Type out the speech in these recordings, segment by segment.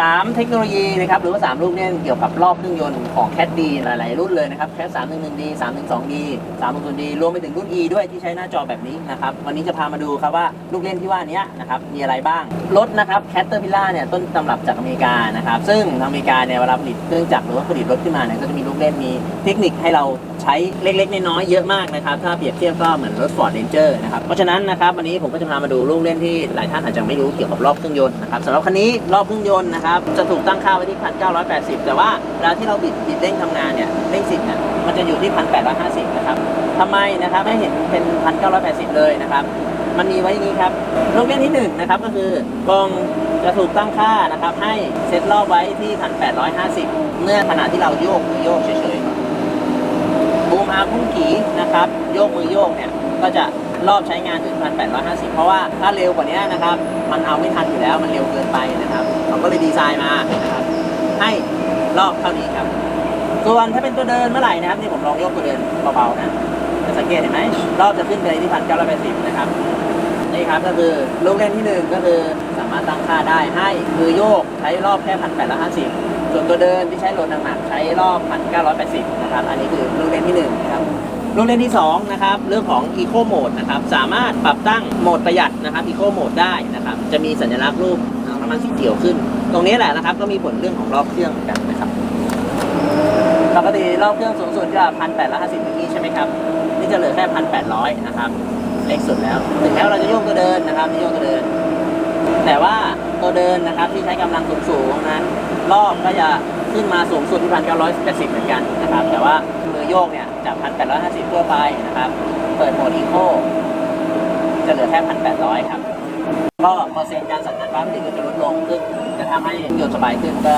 3 เทคโนโลยีนะครับหรือว่า 3 ลูกเล่นเกี่ยวกับรอบเครื่องยนต์ของ c a t D หลาย ๆ รุ่นเลยนะครับ c a t 311D 312D 310D รวมไปถึงรุ่น E ด้วยที่ใช้หน้าจอแบบนี้นะครับวันนี้จะพามาดูครับว่าลูกเล่นที่ว่านี้นะครับมีอะไรบ้าง รถนะครับ Caterpillar เนี่ยต้นตำรับจากอเมริกานะครับซึ่งทางอเมริกาเนี่ยเวลาผลิตเครื่องจักรหรือว่าผลิตรถขึ้นมาเนี่ยก็จะมีลูกเล่นมีเทคนิคให้เราใช้เล็ก ๆ น้อยๆเยอะมากนะครับถ้าเปรียบเทียบก็เหมือนรถ Ford Ranger นะครับเพราะฉะนั้นนะครับวันนี้ผมก็จะพามาดูลูกเล่นที่หลายท่านอาจจะไม่รู้เกี่ยวกับรอบเครื่องยนต์นะครับสำหรับคันนี้รอบเครื่องยนต์นะครับ จะถูกตั้งค่าไว้ที่ 1,980 แต่ว่าเวลาที่เราบิดบิดเร่งทำงานเนี่ยเร่งสิบเนี่ยมันจะอยู่ที่ 1,850 นะครับทำไมนะครับให้เห็นเป็น 1,980 เลยนะครับมันมีไว้อย่างนี้ครับลูกเล่นที่1นะครับก็คือกองจะถูกตั้งค่านะครับให้เซตรอบไว้ที่1,850เมื่อขณะที่เราโยกมือโยกเฉยๆบูมอาร์พุ่งกีนะครับ โยกมือโยกเนี่ยก็จะ รอบใช้งานถึง 1,850 เพราะว่าถ้าเร็วกว่านี้นะครับ มันเอาไม่ทันอยู่แล้วมันเร็วเกินไปนะครับเขาก็เลยดีไซน์มานะครับให้รอบเท่านี้ครับ ส่วนถ้าเป็นตัวเดินเมื่อไหร่นะครับนี่ผมลองโยกตัวเดินเบาๆนะจะสังเกตเห็นไหมรอบจะขึ้นไปที่พันเก้าร้อยแปดสิบนะครับนี่ครับก็คือลูกเล่นที่หนึ่งก็คือสามารถตั้งค่าได้ให้มือโยกใช้รอบแค่พันแปดร้อยห้าสิบส่วนตัวเดินที่ใช้โหลดหนักๆใช้รอบพันเก้าร้อยแปดสิบนะครับอันนี้คือลูกเล่นที่หนึ่งนะครับ ลูกเล่นที่สองนะครับเรื่องของ Eco Mode นะครับสามารถปรับตั้งโหมดประหยัดนะครับ Eco Mode ได้นะครับจะมีสัญลักษณ์รูปน้ำมันสีเขียวขึ้น ตรงนี้แหละนะครับก็มีผลเรื่องของรอบเครื่องเหมือนกันนะครับปกติรอบเครื่องสูงสุดจะพันแปดร้อยห้าสิบเมื่อกี้ใช่ไหมครับนี่จะเหลือแค่พันแปดร้อยนะครับเล็กสุดแล้วถึงแม้วเราจะโยกตัวเดินนะครับนี่โยกตัวเดิน แต่ว่าตัวเดินนะครับที่ใช้กำลังสูงๆนั้น รอบก็จะขึ้นมาสูงสุดที่พันเก้าร้อยแปดสิบเหมือนกันนะครับ แต่ว่ามือโยกเนี่ย จากพันแปดร้อยห้าสิบทั่วไปนะครับ เปิดโหมดอีโคจะเหลือแค่พันแปดร้อยครับ ก็เปอร์เซ็นต์การสั่นงานฟ้าผลิตก็จะลดลงซึ่งจะทำให้ยนต์สบายขึ้นก็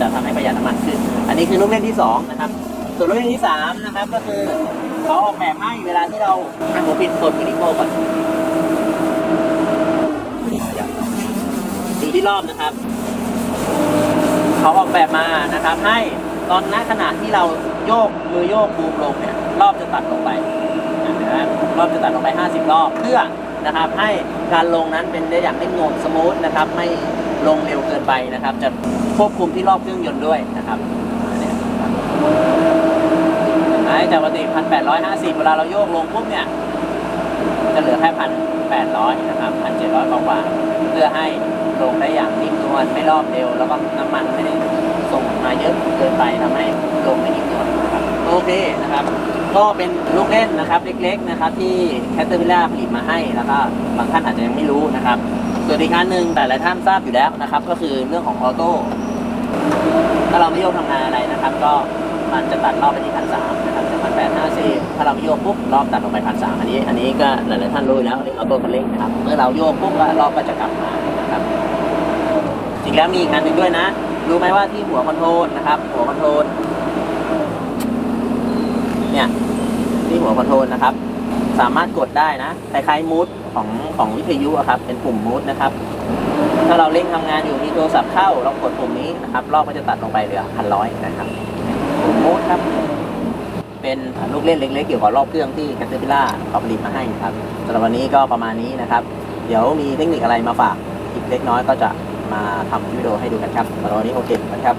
จะทำให้ประหยัดน้ำมันขึ้น อันนี้คือลูกเล่นที่สองนะครับ ส่วนลูกเล่นที่สามนะครับ ก็คือเขาออกแบบให้เวลาที่เราให้หัวปิดกดมินิโคก่อนดูที่รอบนะครับ เขาออกแบบมานะครับ ให้ตอนณขณะที่เรา โยกมือโยกบูมลงเนี่ยรอบจะตัดลงไปนะครับรอบจะตัดลงไป 50 รอบเพื่อนะครับให้การลงนั้นเป็นได้อย่างนิ่มนวลสมูทนะครับไม่ลงเร็วเกินไปนะครับ จะควบคุมที่รอบเครื่องยนต์ด้วยนะครับเนี่ยครับเห็นไหมจากปกติพันแปดร้อยห้าสิบเวลาเราโยกลงปุ๊บเนี่ย จะเหลือแค่พันแปดร้อยนะครับพันเจ็ดร้อยกว่าเพื่อให้ลงได้อย่างนิ่มนวลไม่รอบเร็ว แล้วก็น้ำมันไม่ได้ ส่งมาเยอะเกินไปทำให้ลงไม่นิ่มนวนะครับโอเคนะครับ ก็เป็นลูกเล่นนะครับเล็กๆนะครับที่แคตเตอร์พิล่าผลิตมาให้แล้วก็บางท่านอาจจะยังไม่รู้นะครับส่วนอีกอันหนึ่งแต่หลายท่านทราบอยู่แล้วนะครับ ก็คือเรื่องของออโต้ถ้าเราไม่โยกทำงานอะไรนะครับ ก็มันจะตัดรอบไปที่พันสามนะครับจากพันแปดห้าสิบถ้าเราไม่โยกปุ๊บรอบตัดลงไปพันสามอันนี้ อันนี้ก็หลายๆท่านรู้อยู่แล้วเรื่องออโต้คันเร่งนะครับเมื่อเราโยกปุ๊บก็รอบก็จะกลับมานะครับจริงแล้วมีอีกอันหนึ่งด้วยนะ รู้ไหมว่าที่หัวคอนโทรลนะครับ หัวคอนโทรลเนี่ยที่หัวคอนโทรลนะครับ สามารถกดได้นะคล้ายๆมูดของของวิทยุอะครับ เป็นปุ่มมูดนะครับ ถ้าเราเร่งทำงานอยู่มีโทรศัพท์เข้าเรากดปุ่มนี้นะครับรอบก็จะตัดลงไปเหลือพันร้อยนะครับปุ่มมูดครับ เป็นลูกเล่นเล็กๆเกี่ยวกับรอบเครื่องที่แคทเตอร์พิล่าเขาผลิตมาให้ครับสำหรับวันนี้ก็ประมาณนี้นะครับ เดี๋ยวมีเทคนิคอะไรมาฝากอีกเล็กน้อยก็จะ มาทำวิดีโอให้ดูกันครับสำหรับวันนี้โอเคนะครับ